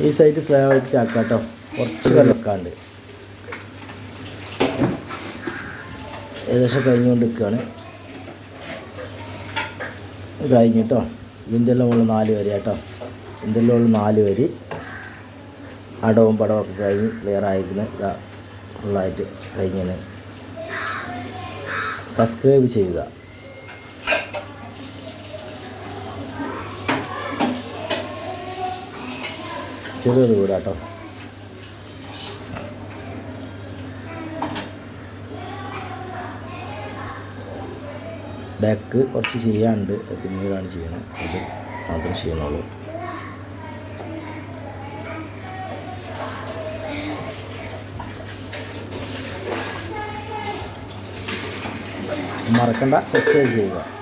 ഈ സൈഡ് സ്ലാബായിട്ട് ആക്കാം കേട്ടോ. കുറച്ച് വെള്ളക്കാണ്ട്. ഏകദേശം കഴിഞ്ഞുകൊണ്ട് നിൽക്കുകയാണ് കഴിഞ്ഞിട്ടോ ഇതിന്റെ എല്ലാം ഉള്ള നാല് വരി കേട്ടോ ഇതിന്റെ എല്ലാം ഉള്ള നാല് വരി. അടവും പടവും ഒക്കെ കഴിഞ്ഞ് ക്ലിയർ ആയിരിക്കുന്നത് ഇതാ ഫുള്ളായിട്ട് കഴിഞ്ഞാണ് സബ്സ്ക്രൈബ് ചെയ്യുക. ചെറിയൊരു വീടാട്ടോ. ബാക്ക് കുറച്ച് ചെയ്യാനുണ്ട്. അത് പിന്നീടാണ് ചെയ്യണം. അത് മാത്രം ചെയ്യണുള്ളൂ മറക്കണ്ട. സബ്സ്ക്രൈബ് ചെയ്യുക.